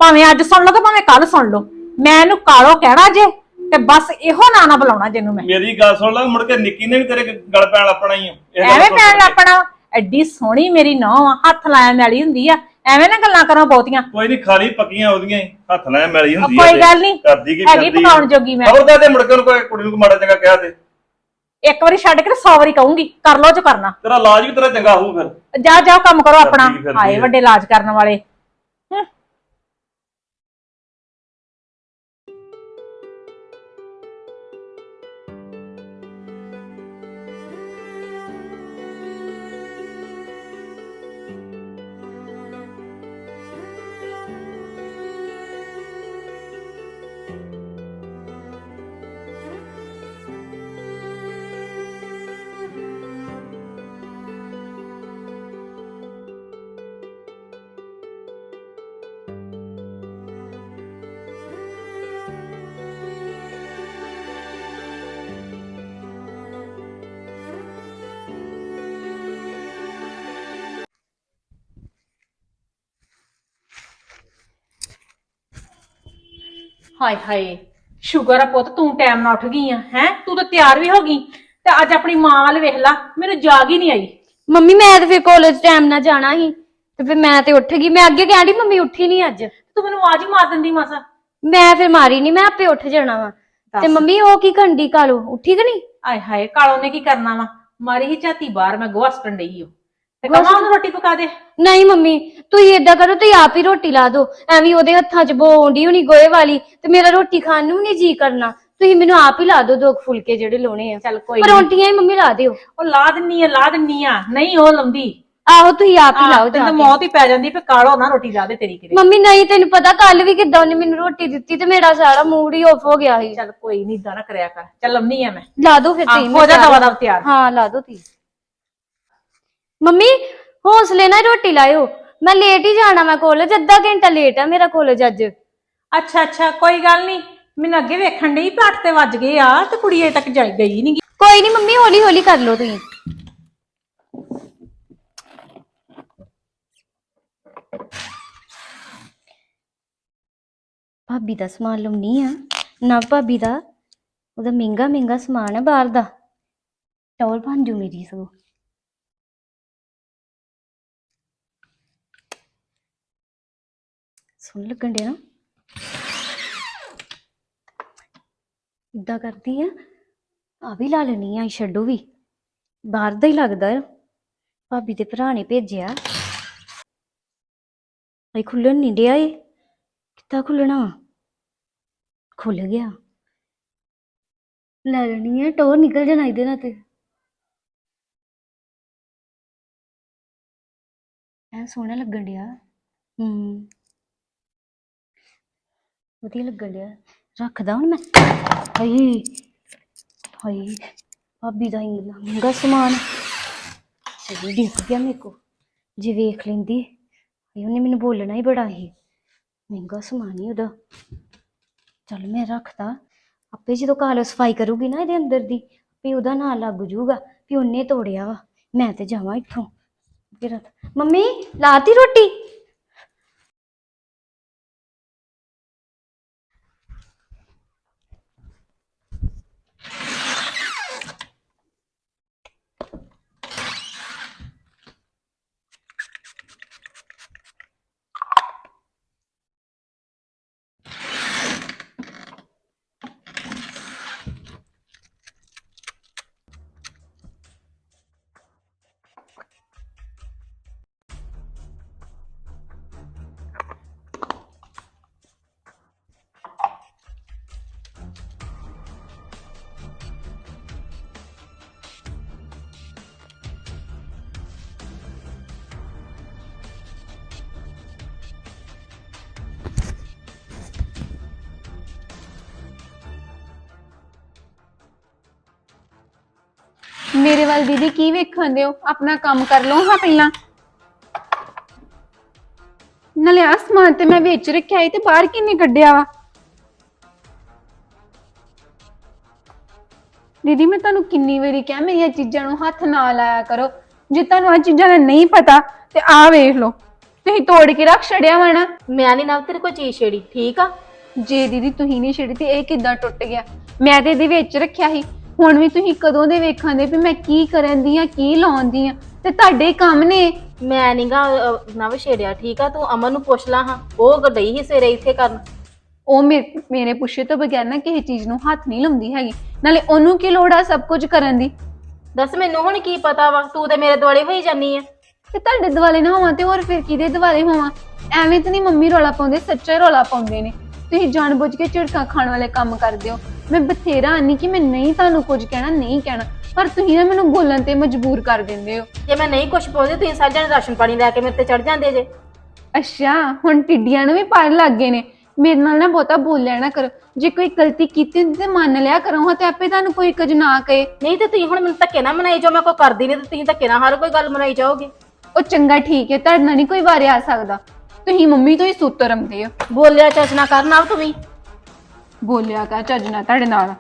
ਭਾਵੇਂ ਅੱਜ ਸੁਣ ਲਓ ਤੇ ਭਾਵੇਂ ਕੱਲ ਸੁਣ ਲਓ। ਮੈਂ ਇਹਨੂੰ ਕਾਲੋ ਕਹਿਣਾ ਜੇ? ਤੇ ਬਸ ਇਹੋ ਨਾਂ ਨਾ ਬੁਲਾਉਣਾ ਜਿਹਨੂੰ ਮੈਂ। ਮੇਰੀ ਗੱਲ ਸੁਣ ਲੈ ਮੁੜ ਕੇ ਨਿੱਕੀ ਨੇ ਵੀ ਤੇਰੇ ਗਲ ਪੈਣ ਲੱਪਣਾ ਹੀ ਆ। ਇਹ ਗੱਲ ਐਵੇਂ ਸੁਣ ਪੈਣ ਕੇ। ਲੱਪਣਾ। ਐਡੀ ਸੋਹਣੀ ਮੇਰੀ ਨੌਂ ਆ ਹੱਥ ਲਾਇਣ ਵਾਲੀ ਹੁੰਦੀ ਆ। ਐਵੇਂ ਨਾ ਗੱਲਾਂ ਕਰੋ ਬਹੁਤੀਆਂ। ਕੋਈ ਨਹੀਂ ਖਾਲੀ ਪੱਕੀਆਂ ਉਹਦੀਆਂ ਹੀ, ਹੱਥ ਲੈ ਮੈਲੀ ਹੁੰਦੀ ਕੋਈ ਤੇ। ਗੱਲ ਨੀ, ਕਰਦੀ ਕੀ ਹੈਗੀ ਫਿਰਦੀ ਪਕਾਉਣ ਜੋਗੀ ਮੈਂ। ਖਬਰਦਾਰ ਤੇ ਮੁੜ ਕੇ ਉਹਨੂੰ ਕੋਈ ਕੁੜੀ ਨੂੰ ਕੋਈ ਮਾੜਾ ਚੰਗਾ ਕਹਿ ਦੇ। ਇੱਕ ਵਾਰੀ ਛੱਡ ਕੇ 100 ਵਾਰੀ ਕਹੂੰਗੀ ਕਰ ਲੋ ਜੋ ਕਰਨਾ। ਤੇਰਾ ਇਲਾਜ ਵੀ ਤੇਰਾ ਚੰਗਾ ਹੋਊ ਫਿਰ। ਜਾ ਜਾਓ ਕੰਮ ਕਰੋ ਆਪਣਾ। ਕਰਦੀ ਫਿਰਦੀ ਹਾਏ ਆ। ਵੱਡੇ ਇਲਾਜ ਕਰਨ ਵਾਲੇ। ਹਾਏ ਹਾਏ ਸ਼ੁਕਰ ਆ ਪੁੱਤ ਤੂੰ ਟਾਈਮ ਨਾਲ ਉੱਠ ਗਈ ਆ ਹੈ? ਤੂੰ ਤਾਂ ਤਿਆਰ ਵੀ ਹੋ ਗਈ। ਤੇ ਅੱਜ ਆਪਣੀ ਮਾਂ ਵੱਲ ਵੇਖ ਲਾ ਮੈਨੂੰ ਜਾਗ ਹੀ ਨਹੀਂ ਆਈ। ਮੰਮੀ ਮੈਂ ਤੇ ਫਿਰ ਕਾਲਜ ਟਾਈਮ ਨਾਲ ਜਾਣਾ ਸੀ ਤੇ ਫਿਰ ਮੈਂ ਤੇ ਉੱਠ ਗਈ। ਮੈਂ ਅੱਗੇ ਕਹਿੰਦੀ ਮੰਮੀ ਉੱਠੀ ਨਹੀਂ ਅੱਜ। ਤੂੰ ਮੈਨੂੰ ਆਵਾਜ਼ ਹੀ ਮਾਰ ਦਿੰਦੀ ਮਾਸਾ। ਮੈਂ ਫਿਰ ਮਾਰੀ ਨਹੀਂ ਮੈਂ ਆਪੇ ਉੱਠ ਜਾਣਾ ਵਾ। ਤੇ। ਮੰਮੀ ਉਹ ਕੀ ਕੰਡੀ ਕਾਲੋ? ਉੱਠੀ ਕਿ ਨਹੀਂ? ਆਏ ਹਾਏ ਕਾਲੋ ਨੇ ਕੀ ਕਰਨਾ ਵਾ? ਮਾਰੀ ਹੀ ਝਾਤੀ ਬਾਹਰ ਮੈਂ ਗੋਹਾ ਸਟਣ ਡਈ ਓ। ਤੇ ਕਮਾਂ ਉਹਨੂੰ ਰੋਟੀ ਪਕਾ ਦੇ। ਨਹੀਂ ਮੰਮੀ ਤੁਸੀਂ ਏਦਾਂ ਕਰੋ ਤੁਸੀਂ ਆਪ ਹੀ ਰੋਟੀ ਲਾ ਦਿਓ। ਐਵੇਂ ਉਹਦੇ ਹੱਥਾਂ 'ਚ ਬੋਂਡੀ ਹੋਣੀ ਗੋਏ ਵਾਲੀ ਤੇ ਮੇਰਾ ਰੋਟੀ ਖਾਣ ਨੂੰ ਨਹੀਂ ਜੀ ਕਰਨਾ। ਤੁਸੀਂ ਮੈਨੂੰ ਆਪ ਹੀ ਲਾ ਦਿਓ ਦੋ ਕੁ ਫੁਲਕੇ ਜਿਹੜੇ ਲਾਉਣੇ ਆ। ਚੱਲ ਕੋਈ ਨੀ। ਪਰੌਂਠੀਆਂ ਹੀ ਮੰਮੀ ਲਾ ਦਿਓ। ਉਹ ਲਾ ਦਿੰਨੀ ਆ ਲਾ ਦਿੰਨੀ ਆ। ਨਹੀਂ ਉਹ ਲੰਦੀ ਆਹੋ ਤੁਸੀਂ ਆਪ ਹੀ ਲਾਓ ਤੈਨੂੰ ਜਾ ਤਾਂ ਕੇ। ਮੌਤ ਹੀ ਪੈ ਜਾਂਦੀ ਫੇ ਕਾਲੋ ਨਾ ਰੋਟੀ ਲਾ ਦੇ ਤੇਰੀ ਕਿਤੇ। ਮੰਮੀ ਨਹੀਂ ਤੈਨੂੰ ਪਤਾ ਕੱਲ ਵੀ ਕਿੱਦਾਂ ਉਹਨੇ ਮੈਨੂੰ ਰੋਟੀ ਦਿੱਤੀ ਤੇ ਮੇਰਾ ਸਾਰਾ ਮੂਡ ਹੀ ਆਫ ਹੋ ਗਿਆ ਸੀ। ਚੱਲ ਕੋਈ ਨਹੀਂ ਦਾਣਾ ਕਰਿਆ ਕਰ। ਚੱਲ ਲੰਮੀ ਆ ਮੈਂ। ਲਾ ਦਿਓ ਫਿਰ ਹਾਂ, ਤੁਸੀਂ ਹੋ ਜਾ ਤਿਆਰ ਦਵਾ ਦਵ ਤਿਆਰ। ਹਾਂ ਲਾ ਦਿਓ ਤੁਸੀਂ। ਮੰਮੀ ਹੌਸਲੇ ਨਾਲ ਰੋਟੀ ਲਾਇਓ। ਮੈਂ ਲੇਟ ਹੀ ਜਾਣਾ ਮੈਂ ਕਾਲਜ ਅੱਧਾ ਘੰਟਾ ਲੇਟ ਆ ਮੇਰਾ ਕਾਲਜ ਅੱਜ। ਅੱਛਾ ਅੱਛਾ ਕੋਈ ਗੱਲ ਨਹੀਂ। ਮੈਨੂੰ ਅੱਗੇ ਵੇਖਣ ਡਈ ਵੀ ਅੱਠ ਤੇ ਵੱਜ ਗਏ ਆ ਤੇ ਕੁੜੀ ਅਜੇ ਤੱਕ ਜਾਈ ਗਈ ਨਹੀਂ ਕੋਈ ਨਹੀਂ ਮੰਮੀ ਹੌਲੀ ਹੌਲੀ ਕਰ ਲਓ ਤੁਸੀਂ। ਭਾਬੀ ਦਾ ਸਮਾਨ ਲਾਉਣੀ ਆ। ਨਾ ਭਾਬੀ ਦਾ ਉਹਦਾ ਮਹਿੰਗਾ ਮਹਿੰਗਾ ਸਮਾਨ ਹੈ ਬਾਹਰ ਦਾ। ਟੌਲ ਬਣ ਜੂ ਮੇਰੀ ਸਗੋਂ। ਸੁਣ ਲੱਗਣ ਡਿਆ। ਇਦਾਂ ਕਰਦੀ ਆ ਆ ਵੀ ਲਾ ਲੈਣੀ ਆ ਛੱਡੋ ਵੀ। ਬਾਹਰ ਦਾ ਹੀ ਲੱਗਦਾ ਆ। ਭਾਬੀ ਦੇ ਭਰਾ ਨੇ ਭੇਜਿਆ। ਇਹ ਖੁੱਲਣ ਨਹੀਂ ਡਿਆ ਏ। ਕਿੱਦਾਂ ਖੁੱਲਣਾ ਖੁੱਲ ਗਿਆ। ਲੈ ਲੈਣੀ ਆ ਟੋਰ ਨਿਕਲ ਜਾਣਾ ਇਹਦੇ ਨਾਲ ਤੇ। ਐ ਸੋਹਣਾ ਲੱਗਣ ਡਿਆ। ਹੂੰ। ਵਧੀਆ ਲੱਗਣ ਡਿਆ। ਰੱਖਦਾ ਹੁਣ ਮੈਂ। ਹਾਏ ਹਾਏ, ਭਾਬੀ ਦਾ ਇੰਨਾ ਮਹਿੰਗਾ ਸਮਾਨ। ਸਹੀ ਦਿਖ ਗਿਆ ਮੇਰੇ ਕੋ ਜੇ ਵੇਖ ਲੈਂਦੀ, ਹਾਏ, ਉਹਨੇ ਮੈਨੂੰ ਬੋਲਣਾ ਹੀ ਬੜਾ ਹੀ ਮਹਿੰਗਾ ਸਮਾਨ ਹੀ ਉਹਦਾ। ਚੱਲ ਮੈਂ ਰੱਖਦਾ। ਆਪੇ ਜਦੋਂ ਕਾਲ ਸਫ਼ਾਈ ਕਰੂਗੀ ਨਾ ਇਹਦੇ ਅੰਦਰ ਦੀ, ਵੀ ਉਹਦਾ ਨਾਂ ਲੱਗ ਜੂਗਾ, ਵੀ ਉਹਨੇ ਤੋੜਿਆ ਵਾ। ਮੈਂ ਤੇ ਜਾਵਾਂ ਇੱਥੋਂ। ਫਿਰ ਮੰਮੀ, ਲਾਤੀ ਰੋਟੀ? ਮੇਰੇ ਵੱਲ ਦੀਦੀ ਕੀ ਵੇਖਣ ਦਿਓ? ਆਪਣਾ ਕੰਮ ਕਰ ਲਓ ਹਾਂ ਪਹਿਲਾਂ। ਨਾਲੇ ਆਹ ਸਮਾਨ ਤੇ ਮੈਂ ਵੇਚ ਰੱਖਿਆ ਸੀ ਤੇ ਬਾਹਰ ਕਿੰਨੇ ਕੱਢਿਆ ਵਾ? ਦੀਦੀ ਮੈਂ ਤੁਹਾਨੂੰ ਕਿੰਨੀ ਵਾਰੀ ਕਿਹਾ ਮੇਰੀਆਂ ਚੀਜ਼ਾਂ ਨੂੰ ਹੱਥ ਨਾ ਲਾਇਆ ਕਰੋ। ਜੇ ਤੁਹਾਨੂੰ ਆ ਚੀਜ਼ਾਂ ਦਾ ਨਹੀਂ ਪਤਾ ਤੇ ਆ ਵੇਖ ਲਓ। ਤੁਸੀਂ ਤੋੜ ਕੇ ਰੱਖ ਛੜਿਆ ਵਾ ਨਾ। ਮੈਂ ਨਹੀਂ ਨਾ ਤੇਰੇ ਕੋਈ ਚੀਜ਼ ਛੇੜੀ ਠੀਕ ਆ? ਜੇ ਦੀਦੀ ਤੁਸੀਂ ਨਹੀਂ ਛੇੜੀ ਤੇ ਇਹ ਕਿੱਦਾਂ ਟੁੱਟ ਗਿਆ? ਮੈਂ ਤੇ ਇਹਦੇ ਵਿੱਚ ਰੱਖਿਆ ਸੀ। ਹੁਣ ਵੀ ਤੁਸੀਂ ਕਦੋਂ ਦੇ ਵੇਖਣ ਦੇ ਵੀ ਮੈਂ ਕੀ ਕਰਨ ਦੀ ਆ ਕੀ ਲਾਉਂਦੀ ਆ? ਤੇ ਤੁਹਾਡੇ ਕੰਮ ਨੇ। ਮੈਂ ਨਹੀਂਗਾ ਨਵ ਛੇੜਿਆ ਠੀਕ ਆ? ਤੂੰ ਅਮਨ ਨੂੰ ਪੁੱਛ ਲਾ ਹਾਂ। ਉਹ ਗਈ ਹੀ ਸਵੇਰੇ ਇੱਥੇ ਕਰਨ। ਉਹ ਮੇ- ਮੇਰੇ ਪੁੱਛੇ ਤੋਂ ਬਗੈਰ ਨਾ ਕਿਸੇ ਚੀਜ਼ ਨੂੰ ਹੱਥ ਨਹੀਂ ਲਾਉਂਦੀ ਹੈਗੀ। ਨਾਲੇ ਉਹਨੂੰ ਕੀ ਲੋੜ ਆ ਸਭ ਕੁਝ ਕਰਨ ਦੀ? ਦੱਸ ਮੈਨੂੰ ਹੁਣ ਕੀ ਪਤਾ ਵਾ? ਤੂੰ ਤੇ ਮੇਰੇ ਦੁਆਲੇ ਹੋਈ ਜਾਨੀ ਆ। ਤੇ ਤੁਹਾਡੇ ਦਿਵਾਲੇ ਨਾ ਹੋਵਾਂ ਤੇ ਹੋਰ ਫਿਰ ਕਿਹਦੇ ਦਿਵਾਲੇ ਹੋਵਾਂ? ਐਵੇਂ ਤਾਂ ਨਹੀਂ ਮੰਮੀ ਰੋਲਾ ਪਾਉਂਦੇ ਸੱਚਾ ਰੋਲਾ ਪਾਉਂਦੇ ਨੇ। ਤੁਸੀਂ ਜਾਣਬੁੱਝ ਕੇ ਝਿੜਕਾਂ ਖਾਣ ਵਾਲੇ ਕੰਮ ਕਰਦੇ ਹੋ। ਮੈਂ ਬਥੇਰਾ ਆਨੀ ਕਿ ਮੈਂ ਨਹੀਂ ਤੁਹਾਨੂੰ ਕੁਝ ਕਹਿਣਾ ਨਹੀਂ ਕਹਿਣਾ। ਪਰ ਤੁਸੀਂ ਨਾ ਮੈਨੂੰ ਬੋਲਣ ਤੇ ਮਜਬੂਰ ਕਰ ਦਿੰਦੇ ਹੋ। ਜੇ ਮੈਂ ਨਹੀਂ ਕੁਛ ਬੋਲਦੀ ਤੁਸੀਂ ਸਾਰੇ ਜਣੇ ਰਾਸ਼ਨ ਪਾਣੀ ਲੈ ਕੇ ਮੇਰੇ ਤੇ ਚੜ ਜਾਂਦੇ ਜੇ। ਅੱਛਾ ਹੁਣ ਟਿੱਡੀਆਂ ਨੂੰ ਵੀ ਪਾਣ ਲੱਗ ਗਏ ਨੇ। ਮੇਰੇ ਨਾਲ ਨਾ ਬਹੁਤਾ ਬੋਲਿਆ ਨਾ ਕਰੋ। ਜੇ ਕੋਈ ਗਲਤੀ ਕੀਤੀ ਹੁੰਦੀ ਤੇ ਮੰਨ ਲਿਆ ਕਰੋ ਹਾਂ ਤੇ ਆਪੇ ਤੁਹਾਨੂੰ ਕੋਈ ਕੁਝ ਨਾ ਕਹੇ। ਨਹੀਂ ਤੇ ਤੁਸੀਂ ਹੁਣ ਮੈਨੂੰ ਧੱਕੇ ਨਾ ਮਨਾਈ ਜੋ ਮੈਂ ਕੋਈ ਕਰਦੀ ਨਹੀਂ ਤੇ ਤੁਸੀਂ ਧੱਕੇ ਨਾਲ ਹਰ ਕੋਈ ਗੱਲ ਮਨਾਈ ਜਾਓਗੇ। ਉਹ ਚੰਗਾ ਠੀਕ ਹੈ ਤੁਹਾਡੇ ਨਾਲ ਨਹੀਂ ਕੋਈ ਵਾਰੇ ਆ ਸਕਦਾ। ਤੁਸੀਂ ਮੰਮੀ ਤੋਂ ਹੀ ਸੂਤਰ ਆਉਂਦੇ ਹੋ। ਬੋਲਿਆ ਚੱਜ ਨਾ ਕਰ ਨਾ ਤੂੰ ਵੀ ਬੋਲਿਆ ਕਰ, ਚੱਜ ਨਾਲ ਤੁਹਾਡੇ ਨਾਲ।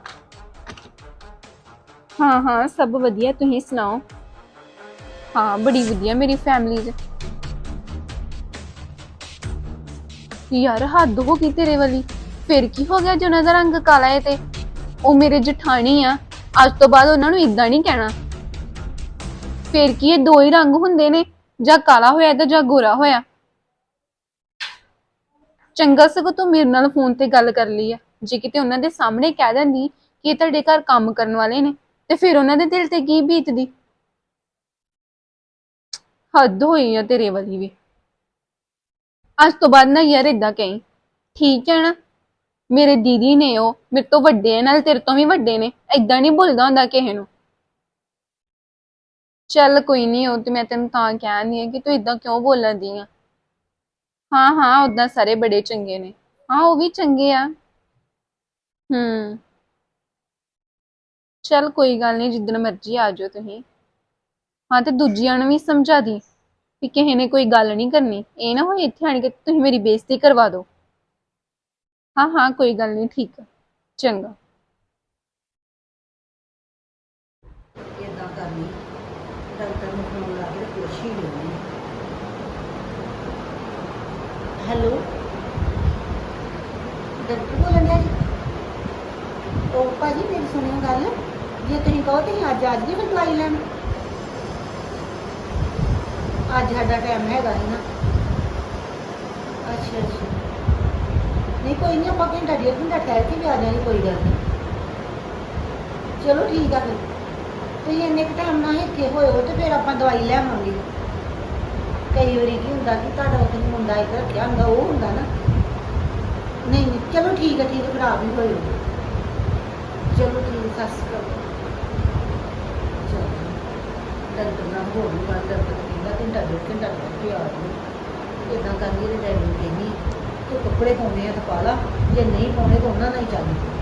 ਹਾਂ ਹਾਂ, ਸਭ ਵਧੀਆ, ਤੁਸੀਂ ਸੁਣਾਓ? ਹਾਂ, ਬੜੀ ਵਧੀਆ ਮੇਰੀ ਫੈਮਿਲੀ ਚ। ਯਾਰ, ਹੱਦ ਹੋ ਗਈ ਤੇਰੇ ਵਾਲੀ। ਫਿਰ ਕੀ ਹੋ ਗਿਆ ਉਹਨਾਂ ਦਾ ਰੰਗ ਕਾਲਾ ਹੈ ਤੇ? ਉਹ ਮੇਰੇ ਜਠਾਣੀ ਆ। ਅੱਜ ਤੋਂ ਬਾਅਦ ਉਹਨਾਂ ਨੂੰ ਇਦਾਂ ਨਹੀਂ ਕਹਿਣਾ। ਫਿਰ ਕੀ ਇਹ ਦੋ ਹੀ ਰੰਗ ਹੁੰਦੇ ਨੇ? ਜਾਂ ਕਾਲਾ ਹੋਇਆ ਤੇ ਜਾਂ ਗੋਰਾ ਹੋਇਆ? ਚੰਗਾ ਸਗੋਂ ਤੂੰ ਮੇਰੇ ਨਾਲ ਫੋਨ ਤੇ ਗੱਲ ਕਰ ਲਈ ਆ। ਜੇ ਕਿਤੇ ਉਹਨਾਂ ਦੇ ਸਾਹਮਣੇ ਕਹਿ ਦਿੰਦੀ ਕਿ ਇਹ ਤੁਹਾਡੇ ਘਰ ਕੰਮ ਕਰਨ ਵਾਲੇ ਨੇ, ਤੇ ਫਿਰ ਉਹਨਾਂ ਦੇ ਦਿਲ ਤੇ ਕੀ ਬੀਤਦੀ? ਹੱਦ ਹੋਈ ਆ ਤੇਰੇ ਵਾਲੀ ਵੀ। ਅੱਜ ਤੋਂ ਬਾਅਦ ਨਾ ਯਾਰ ਇਦਾਂ ਕਹੀਂ, ਠੀਕ ਹੈ ਨਾ? ਮੇਰੇ ਦੀਦੀ ਨੇ ਉਹ, ਮੇਰੇ ਤੋਂ ਵੱਡੇ ਆ, ਨਾਲ ਤੇਰੇ ਤੋਂ ਵੀ ਵੱਡੇ ਨੇ ਇਦਾਂ ਨਹੀਂ ਭੁੱਲਦਾ ਹੁੰਦਾ ਕਿਸੇ ਨੂੰ। ਚੱਲ ਕੋਈ ਨਹੀਂ ਉਹ ਤੇ ਮੈਂ ਤੈਨੂੰ ਤਾਂ ਕਹਿੰਦੀ ਆ ਕਿ ਤੂੰ ਇਦਾਂ ਕਿਉਂ ਬੋਲਦੀ ਆ? ਹਾਂ ਹਾਂ ਉਦਾਂ ਸਾਰੇ ਬੜੇ ਚੰਗੇ ਨੇ। ਹਾਂ, ਉਹ ਵੀ ਚੰਗੇ ਆ। ਹੂੰ। ਚੱਲ ਕੋਈ ਗੱਲ ਨਹੀਂ ਜਿੱਦਣ ਮਰਜ਼ੀ ਆ ਜਾਓ ਤੁਸੀਂ। ਹਾਂ, ਤੇ ਦੂਜਿਆਂ ਨੂੰ ਵੀ ਸਮਝਾ ਦੀ ਕਿ ਕਿਸੇ ਨੇ ਕੋਈ ਗੱਲ ਨਹੀਂ ਕਰਨੀ। ਇਹ ਨਾ ਹੋਏ ਇੱਥੇ ਆਣ ਕੇ ਤੁਸੀਂ ਮੇਰੀ ਬੇਇੱਜ਼ਤੀ ਕਰਵਾ ਦਿਓ। ਹਾਂ ਹਾਂ, ਕੋਈ ਗੱਲ ਨਹੀਂ ਠੀਕ ਆ। ਚੰਗਾ। ਇਦਾਂ ਕਰਨੀ। ਡਾਕਟਰ ਨੂੰ ਫੋਨ ਲਾ ਕੇ ਪੁੱਛ ਹੀ ਲੈਣੀ ਹੈਲੋ? ਡਾਕਟਰ ਬੋਲਣ ਡਿਆ ਜੀ? ਉਹ ਭਾਜੀ ਮੇਰੀ ਸੁਣਿਓ ਗੱਲ। ਜੇ ਤੁਸੀਂ ਕਹੋ, ਤੁਸੀਂ ਅੱਜ ਅੱਜ ਦੀ ਫਿਰ ਦਵਾਈ ਲੈਣ। ਅੱਜ ਸਾਡਾ ਟਾਈਮ ਹੈਗਾ ਹੀ ਨਾ। ਅੱਛਾ ਅੱਛਾ। ਨਹੀਂ, ਕੋਈ ਨਹੀਂ, ਆਪਾਂ ਘੰਟਾ ਡੇਢ ਘੰਟਾ ਠਹਿਰ ਕੇ ਵੀ ਆ ਜਾਣੀ ਕੋਈ ਗੱਲ ਨਹੀਂ। ਚਲੋ ਠੀਕ ਆ ਫਿਰ। ਤੁਸੀਂ ਇੰਨੇ ਕੁ ਟਾਈਮ ਨਾਲ ਇੱਥੇ ਹੋਏ ਹੋ ਤੇ ਫਿਰ ਆਪਾਂ ਦਵਾਈ ਲਿਆਵਾਂਗੇ ਕਈ ਵਾਰੀ ਕੀ ਹੁੰਦਾ ਕਿ ਤੁਹਾਡਾ ਉੱਥੇ ਮੁੰਡਾ ਇੱਕ ਰੱਖਿਆ ਹੁੰਦਾ, ਉਹ ਹੁੰਦਾ ਨਾ। ਨਹੀਂ ਨਹੀਂ, ਚਲੋ ਠੀਕ ਹੈ ਠੀਕ ਹੈ ਫਿਰ ਆਪ ਹੀ ਹੋਏ ਹੋ ਚਲੋ ਠੀਕ ਹੈ, ਸਤਿ ਸ਼੍ਰੀ ਅਕਾਲ। ਚਲੋ ਡਾਕਟਰ ਨਾਲ ਹੋ ਗਈ ਦਰਦ ਡਾਕਟਰ ਕਹਿੰਦਾ ਘੰਟਾ ਡੇਢ ਘੰਟਾ ਲੱਗ ਕੇ ਆ ਜਾਓ। ਇਦਾਂ ਕਰਕੇ ਤੇ ਡੈਡੀ ਨੂੰ ਕਹਿੰਦੀ ਤੂੰ ਕੱਪੜੇ ਪਾਉਣੇ ਆ ਤਾਂ ਪਾ ਲਾ ਜੇ ਨਹੀਂ ਪਾਉਣੇ ਤਾਂ ਉਹਨਾਂ ਨਾਲ ਹੀ ਚੱਲ।